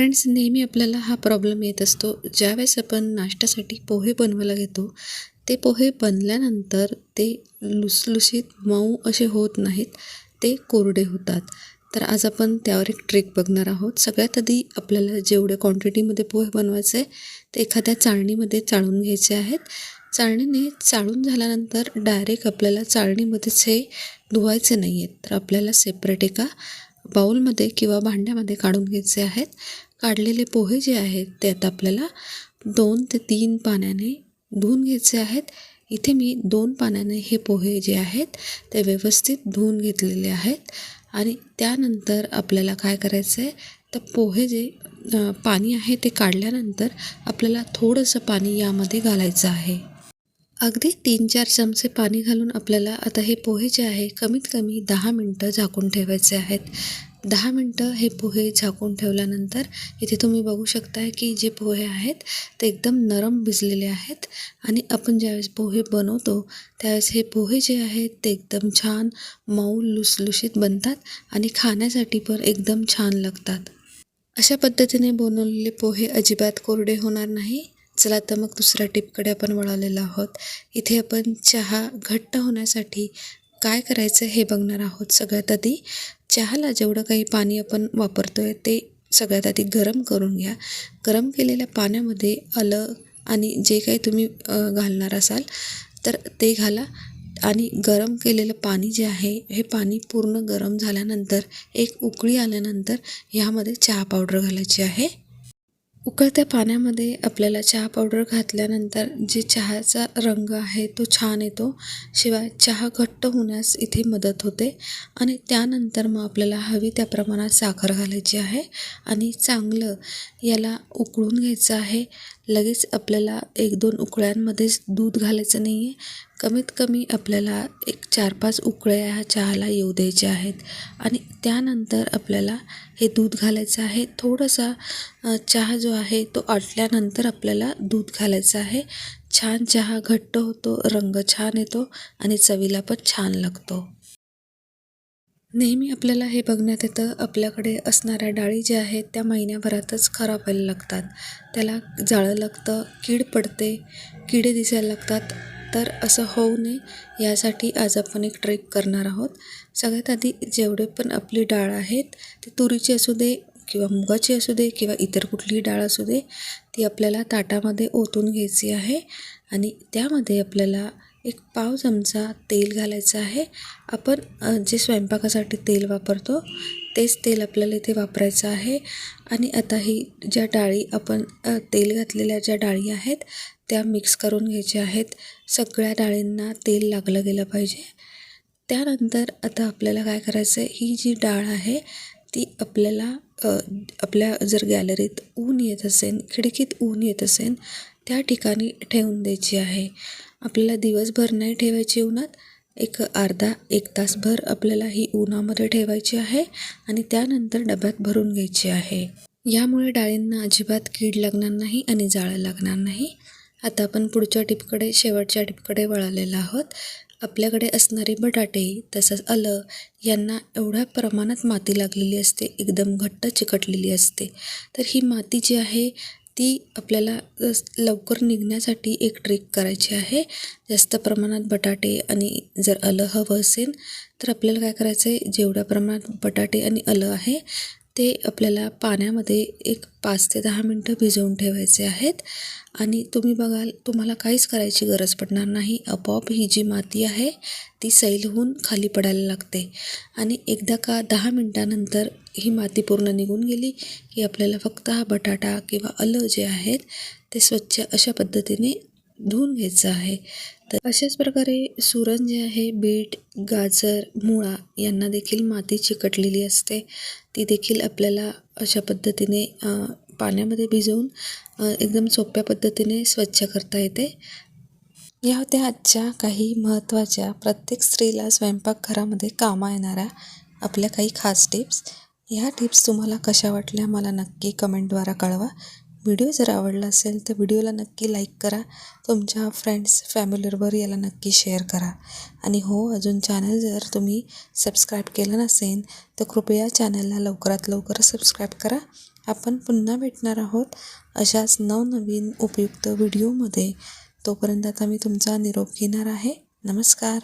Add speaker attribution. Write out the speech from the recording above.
Speaker 1: Friends नेहमी आपल्याला हा प्रॉब्लेम येत असतो. ज्यावेळेस आपण नाश्त्यासाठी पोहे बनवायला घेतो ते पोहे बनल्यानंतर ते लुसलुशीत मऊ असे होत नाहीत ते कोरडे होतात. तर आज आपण त्यावर एक ट्रिक बघणार आहोत. सगळ्यात आधी आपल्याला जेवढ्या क्वांटिटीमध्ये पोहे बनवायचे ते एखाद्या चाळणीमध्ये चाळून घ्यायचे आहेत. चाळणीने चाळून झाल्यानंतर डायरेक्ट आपल्याला चाळणीमध्येच हे धुवायचे नाही आहेत तर आपल्याला सेपरेट एका बाऊलमध्ये किंवा भांड्यामध्ये काढून घ्यायचे आहेत. काढलेले पोहे जे आहेत ते आता आपल्याला दोन ते तीन पाण्याने धुवून घ्यायचे आहेत. इथे मी दोन पाण्याने हे पोहे जे आहेत ते व्यवस्थित धुवून घेतलेले आहेत. आणि त्यानंतर आपल्याला काय करायचं आहे तर पोहे जे पाणी आहे ते काढल्यानंतर आपल्याला थोडंसं पाणी यामध्ये घालायचं आहे. अगदी तीन चार चमचे पाणी घालून आपल्याला आता हे पोहे जे आहे कमीत कमी दहा मिनटं झाकून ठेवायचे आहेत. दहा मिनटं हे पोहे झाकून ठेवल्यानंतर इथे तुम्ही बघू शकताय की जे पोहे आहेत ते एकदम नरम भिजलेले आहेत आणि आपण ज्यावेळेस पोहे बनवतो त्यावेळेस हे पोहे जे आहेत ते एकदम छान मऊ लुसलुशीत बनतात आणि खाण्यासाठी पण एकदम छान लागतात. अशा पद्धतीने बनवलेले पोहे अजिबात कोरडे होणार नाही. चला तर मग दुसऱ्या टिपकडे आपण वळवलेलो आहोत. इथे आपण चहा घट्ट होण्यासाठी काय करायचं हे बघणार आहोत सगळ्यात आधी. चहाला जेवढं काही पाणी आपण वापरतो आहे ते सगळ्यात आधी गरम करून घ्या. गरम केलेल्या पाण्यामध्ये आलं आणि जे काही तुम्ही घालणार असाल तर ते घाला आणि गरम केलेलं पाणी जे आहे हे पाणी पूर्ण गरम झाल्यानंतर एक उकळी आल्यानंतर ह्यामध्ये चहा पावडर घालायची आहे. उकळत्या पाण्यामध्ये आपल्याला चहा पावडर घातल्यानंतर जे चहाचा रंग आहे तो छान येतो. शिवाय चहा घट्ट होण्यास इथे मदत होते आणि त्यानंतर मग आपल्याला हवी त्या प्रमाणात साखर घालायची आहे आणि चांगलं याला उकळून घ्यायचं आहे. लगेच आपल्याला एक दोन उकळ्यांमध्येच दूध घालायचं नाही आहे कमीत कमी आपल्याला एक चार पाच उकळ्या ह्या चहाला येऊ द्यायच्या आहेत. आणि त्यानंतर आपल्याला हे दूध घालायचं आहे. थोडासा चहा जो आहे तो आटल्यानंतर आपल्याला दूध घालायचं आहे. छान चहा घट्ट होतो रंग छान येतो आणि चवीला पण छान लागतो. नेहमी आपल्याला हे बघण्यात येतं आपल्याकडे असणाऱ्या डाळी ज्या आहेत त्या महिन्याभरातच खराब व्हायला लागतात. त्याला जाळं लागतं कीड पडते किडे दिसायला लागतात. तर असं होऊ नये यासाठी आज आपण एक ट्रेक करणार आहोत. सगळ्यात आधी जेवढे पण आपली डाळ आहेत ती तुरीची असू दे किंवा मुगाची असू दे किंवा इतर कुठलीही डाळ असू दे ती आपल्याला ताटामध्ये ओतून घ्यायची आहे आणि त्यामध्ये आपल्याला एक पाव चमचा तेल घालायचं आहे. आपण जे स्वयंपाकासाठी तेल वापरतो तेच तेल आपल्याला इथे वापरायचं आहे. आणि आता ही ज्या डाळी आपण तेल घातलेल्या ज्या डाळी आहेत त्या मिक्स करून घ्यायच्या आहेत. सगळ्या डाळींना तेल लागलं गेलं पाहिजे. त्यानंतर आता आपल्याला काय करायचं आहे ही जी डाळ आहे ती आपल्याला आपल्या जर गॅलरीत ऊन येत असेल खिडकीत ऊन येत असेल त्या ठिकाणी ठेवून द्यायची आहे. आपल्याला दिवसभर नाही ठेवायची उन्हात एक अर्धा एक तासभर आपल्याला ही उन्हामध्ये ठेवायची आहे आणि त्यानंतर डब्यात भरून घ्यायची आहे. यामुळे डाळींना अजिबात कीड लागणार नाही आणि जाळं लागणार नाही. आता आपण पुढच्या टिपकडे शेवटच्या टिपकडे वळालेलो आहोत. आपल्याकडे असणारे बटाटे तसंच आलं यांना एवढ्या प्रमाणात माती लागलेली असते एकदम घट्ट चिकटलेली असते. तर ही माती जी आहे ती आपल्याला लवकर निघण्यासाठी एक ट्रिक करायची आहे. जास्त प्रमाणात बटाटे आणि जर आलं हवं असेल तर आपल्याला काय करायचं आहे जेवढ्या प्रमाणात बटाटे आणि आलं आहे ते आपल्याला पाण्यामध्ये एक पाच ते दहा मिनटं भिजवून ठेवायचे आहेत. आणि तुम्ही बघाल तुम्हाला काहीच करायची गरज पडणार नाही. आपोआप ही जी माती आहे ती सैल होऊन खाली पडायला लागते. आणि एकदा का दहा मिनटानंतर ही माती पूर्ण निघून गेली की आपल्याला फक्त हा बटाटा किंवा आलं जे आहेत ते स्वच्छ अशा पद्धतीने धुवून घ्यायचं आहे. तर अशाच प्रकारे सुरण जे आहे बीट गाजर मुळा यांना देखील माती चिकटलेली असते. ती देखील आपल्याला अशा पद्धतीने पाण्यामध्ये भिजवून एकदम सोप्या पद्धतीने स्वच्छ करता येते. या होत्या आजच्या काही महत्त्वाच्या प्रत्येक स्त्रीला स्वयंपाकघरामध्ये कामा येणाऱ्या आपल्या काही खास टिप्स. ह्या टिप्स तुम्हाला कशा वाटल्या मला नक्की कमेंटद्वारा कळवा. व्हिडिओ जर आवडला असेल तर व्हिडिओला नक्की लाईक करा. तुमच्या फ्रेंड्स फॅमिलीबरोबर याला नक्की शेअर करा. आणि हो अजून चॅनल जर तुम्ही सबस्क्राईब केलं नसेल तर कृपया चॅनलला लवकरात लवकर सबस्क्राईब करा. आपण पुन्हा भेटणार आहोत अशाच नवनवीन उपयुक्त व्हिडिओमध्ये. तोपर्यंत आता मी तुमचा निरोप घेणार आहे. नमस्कार.